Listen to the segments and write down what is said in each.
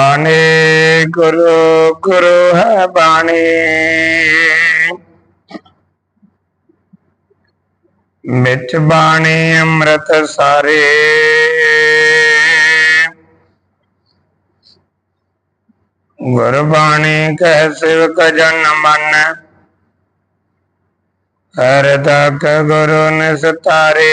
ਬਾਣੀ, ਗੁਰੂ ਗੁਰੂ ਹੈ ਬਾਣੀ। ਵਿੱਚ ਬਾਣੀ ਅੰਮ੍ਰਿਤ ਸਾਰੇ। ਗੁਰਬਾਣੀ ਕਹਿ ਸਿਵਕ ਜਨ ਮਨ। ਹਰ ਤੱਕ ਗੁਰੂ ਨਿਸਤਾਰੇ।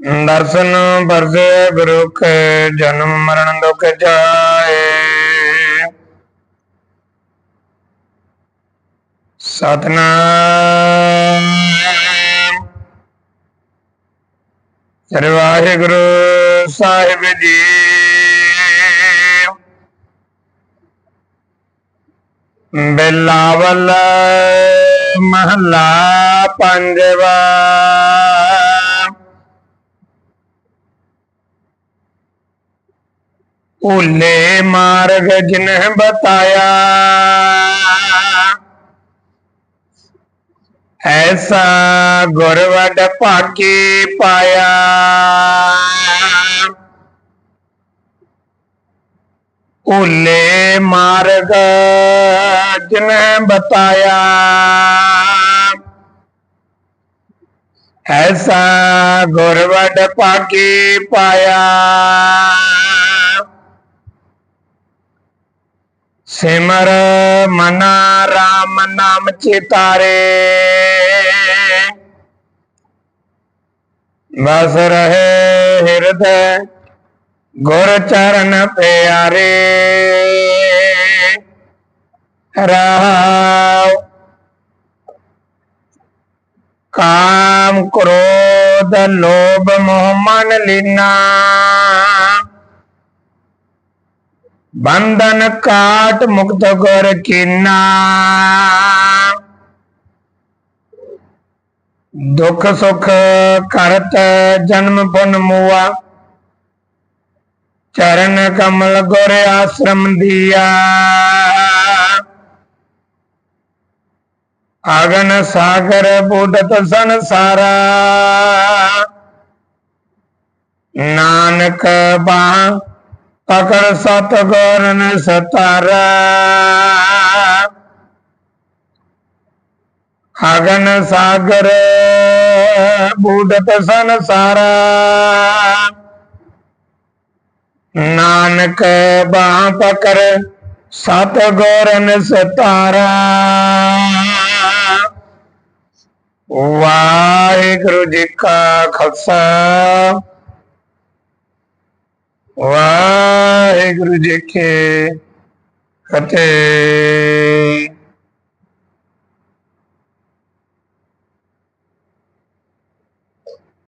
ਦਰਸ਼ਨ ਪਰਸੇ ਗੁਰੂ ਕੈ ਜਨਮ ਮਰਨ ਦੁਖ ਜਾਏ। ਸਤਨਾਮ। ਸ੍ਰੀ ਵਾਹਿਗੁਰੂ ਸਾਹਿਬ ਜੀ। ਬਿਲਾਵਲ ਮਹਲਾ ਪੰਜਵਾ। ਭੁੱਲੇ ਮਾਰਗ ਜਿਨਹ ਬਤਾਇਆ। ਐਸਾ ਗੁਰਵਡ ਭਾਗੀ ਪਾਇਆ। ਭੁੱਲੇ ਮਾਰਗ ਜਿਨਹ ਬਤਾਇਆ। ਐਸਾ ਗੁਰਵਡ ਭਾਗੀ ਪਾਇਆ। ਸਿਮਰ ਮਨਾ ਰਾਮ ਨਾਮ ਚਿਤਾਰੇ। ਬਸ ਰਹੇ ਹਿਰਦੈ ਗੁਰ ਚਰਨ ਪਿਆਰੇ। ਰਾਵ ਕਾਮ ਕ੍ਰੋਧ ਲੋਭ ਮੋਹ ਮਨ ਲੀਨਾ। ਬੰਧਨ ਕਾਟ ਮੁਕਤ ਗੁਰ ਕੀਨਾ। ਦੁਖ ਸੁਖ ਕਰਤ ਜਨਮ ਪੁਨ ਮੁਆ। ਚਰਨ ਕਮਲ ਗੁਰ ਆਸ਼ਰਮ ਦੀਆ। ਆਗਨ ਸਾਗਰ ਬੁੱਢਤ ਸੰਸਾਰਾ। ਨਾਨਕ ਬਾਹ ਪਕੜ ਸਤ ਗੋਰਨ ਸਤਾਰਾ। ਅਗਨ ਸਾਗਰ ਬੂਡਤ ਸੰਸਾਰਾ ਨਾਨਕ ਬਾਹ ਪਕੜ ਸਤ ਗੋਰਨ ਸਤਾਰਾ। ਵਾਹਿਗੁਰੂ ਜੀ ਕਾ ਖਾਲਸਾ। ਵਾਹਿਗੁਰੂ ਜੀ ਕੀ ਫਤਿਹ।